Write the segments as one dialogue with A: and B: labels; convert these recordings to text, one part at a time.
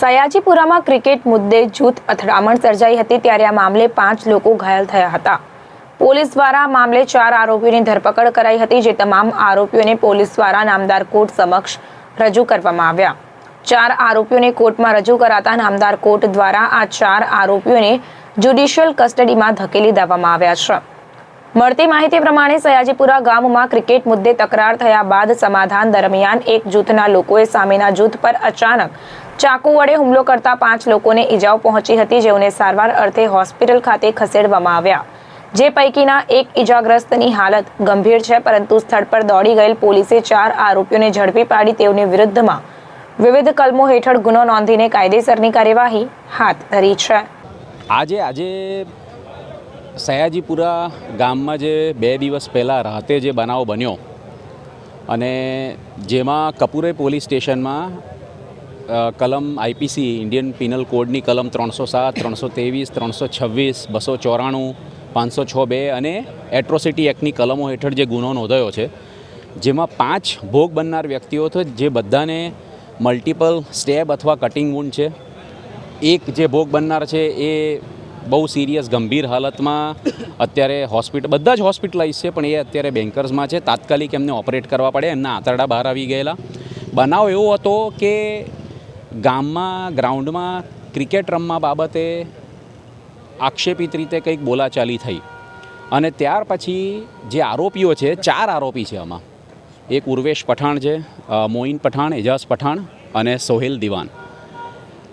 A: સયાજીપુરામાં cricket મુદ્દે જૂથ અથડામણ સર્જાઈ હતી ત્યારે આ મામલે પાંચ લોકો ઘાયલ થયા હતા. પોલીસ દ્વારા મામલે ચાર આરોપીઓની ધરપકડ કરાઈ હતી, જે તમામ આરોપીઓને પોલીસ દ્વારા નામદાર કોર્ટ સમક્ષ રજૂ કરવામાં આવ્યા. ચાર આરોપીઓને કોર્ટમાં રજૂ કરાતા નામદાર કોર્ટ દ્વારા આ ચાર આરોપીઓને જ્યુડિશિયલ કસ્ટડીમાં ધકેલી દેવામાં આવ્યા છે. મળતી માહિતી પ્રમાણે સયાજીપુરા ગામમાં ક્રિકેટ મુદ્દે તકરાર થયા બાદ સમાધાન દરમિયાન એક જૂથના લોકોએ સામેના જૂથ પર અચાનક ચાકુ વડે હુમલો કરતા પાંચ લોકોને ઈજાઓ પહોંચી હતી જેઓને સારવાર અર્થે હોસ્પિટલ ખાતે ખસેડવામાં આવ્યા. જે પૈકીના એક ઇજાગ્રસ્તની હાલત ગંભીર છે, પરંતુ સ્થળ પર દોડી ગયેલ પોલીસે ચાર આરોપીઓને ઝડપી પાડી તેઓની વિરુદ્ધમાં વિવિધ કલમો હેઠળ ગુનો નોંધીને કાયદેસરની કાર્યવાહી હાથ ધરી છે.
B: આજે આજે સયાજીપુરા ગામમાં જે બે દિવસ પહેલાં રાતે જે બનાવ બન્યો અને જેમાં કપૂરે પોલીસ સ્ટેશનમાં કલમ આઈપીસી ઇન્ડિયન પિનલ કોડની કલમ ત્રણસો સાત, ત્રણસો ત્રેવીસ, ત્રણસો છવ્વીસ, બસો ચોરાણું, પાંચસો છ બે અને એટ્રોસિટી એક્ટની કલમો હેઠળ જે ગુનો નોંધાયો છે, જેમાં પાંચ ભોગ બનનાર વ્યક્તિઓ છે, જે બધાને મલ્ટિપલ સ્ટેબ અથવા કટિંગ વુન્ડ છે એક જે ભોગ બનનાર છે એ બહુ સિરિયસ ગંભીર હાલતમાં અત્યારે હોસ્પિટલ બધા જ હોસ્પિટલાઇઝ છે, પણ એ અત્યારે બેન્કર્સમાં છે. તાત્કાલિક એમને ઓપરેટ કરવા પડે. એમના આંતરડા બહાર આવી ગયેલા. બનાવ એવો હતો કે ગામમાં ગ્રાઉન્ડમાં ક્રિકેટ રમવા બાબતે આક્ષેપિત રીતે કંઈક બોલાચાલી થઈ. અને ત્યાર પછી જે આરોપીઓ છે, ચાર આરોપી છે આમાં. એક ઉર્વેશ પઠાણ છે મોઇન પઠાણ, એજાઝ પઠાણ અને સોહેલ દિવાન.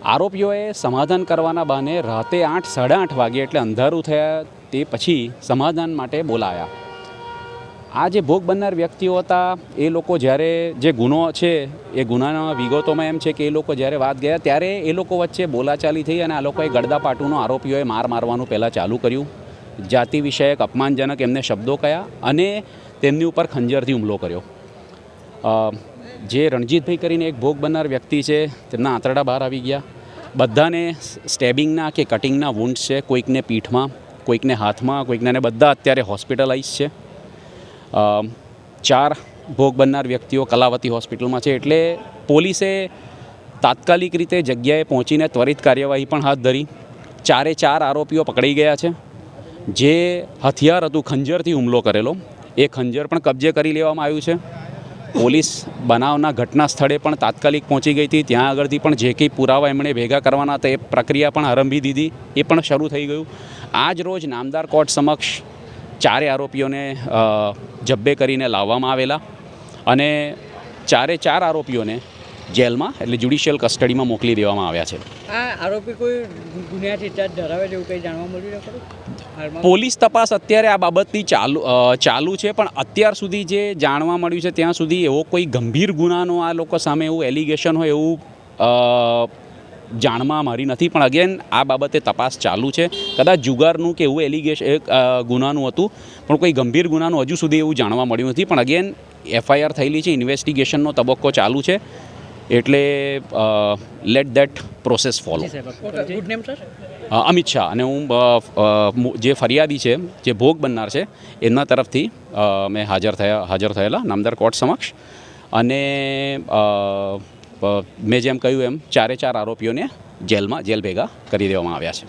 B: આરોપીઓએ સમાધાન કરવાના બહાને રાતે આઠ, સાડા આઠ વાગે એટલે અંધારું થયા તે પછી સમાધાન માટે બોલાયા. આ જે ભોગ બનનાર વ્યક્તિઓ હતા, એ લોકો જ્યારે જે ગુનો છે, એ ગુનાના વિગતોમાં એમ છે કે એ લોકો જ્યારે વાત ગયા ત્યારે એ લોકો વચ્ચે બોલાચાલી થઈ અને આ લોકોએ ગડદાપાટુનો આરોપીઓએ માર મારવાનું પહેલાં ચાલુ કર્યું. જાતિ વિષયક અપમાનજનક એમને શબ્દો કયા અને તેમની ઉપર ખંજરથી હુમલો કર્યો. જે રણજીતભાઈ કરીને એક ભોગ બનનાર વ્યક્તિ છે, તેમના આંતરડા બહાર આવી ગયા. બધાને સ્ટેબિંગના કે કટિંગના વુન્ડ છે, કોઈકને પીઠમાં, કોઈકને હાથમાં કોઈકને બધા અત્યારે હોસ્પિટલાઇઝ છે. ચાર ભોગ બનનાર વ્યક્તિઓ કલાવતી હોસ્પિટલમાં છે એટલે પોલીસે તાત્કાલિક રીતે જગ્યાએ પહોંચીને ત્વરિત કાર્યવાહી પણ હાથ ધરી. ચારે ચાર આરોપીઓ પકડાઈ ગયા છે. જે હથિયાર હતું, ખંજરથી હુમલો કરેલો. એ ખંજર પણ કબજે કરી લેવામાં આવ્યું છે. પોલીસ બનાવના ઘટના સ્થળે પણ તાત્કાલિક પહોંચી ગઈ હતી. ત્યાં આગળથી પણ જે કંઈ પુરાવા એમણે ભેગા કરવાના હતા એ પ્રક્રિયા પણ આરંભી દીધી. એ પણ શરૂ થઈ ગયું. આજ રોજ નામદાર કોર્ટ સમક્ષ ચારે આરોપીઓને જબ્બે કરીને લાવવામાં આવેલા અને ચારે ચાર આરોપીઓને જેલમાં એટલે જ્યુડિશિયલ કસ્ટડીમાં મોકલી દેવામાં આવ્યા છે.
C: આ આરોપી કોઈ ગુન્યાથી ઇતિહાસ ધરાવે છે કંઈ જાણવા મળ્યું ખરું?
B: પોલીસ તપાસ અત્યારે આ બાબતની ચાલુ ચાલુ છે પણ અત્યાર સુધી જે જાણવા મળ્યું છે ત્યાં સુધી એવો કોઈ ગંભીર ગુનાનો આ લોકો સામે એવું એલિગેશન હોય એવું જાણવા મારી નથી. પણ અગેન આ બાબતે તપાસ ચાલુ છે. કદાચ જુગારનું કે એવું એલિગેશન ગુનાનું હતું પણ કોઈ ગંભીર ગુનાનું હજુ સુધી એવું જાણવા મળ્યું નથી. પણ અગેન એફઆઈઆર થયેલી છે ઇન્વેસ્ટિગેશનનો તબક્કો ચાલુ છે. એટલે let that process follow Amit Shah. અને હું જે ફરિયાદી છે જે ભોગ બનનાર છે એમના તરફથી મેં હાજર થયા હાજર થયેલા નામદાર કોર્ટ સમક્ષ. અને મેં જેમ કહ્યું એમ ચારે ચાર આરોપીઓને જેલમાં જેલ ભેગા કરી દેવામાં આવ્યા છે.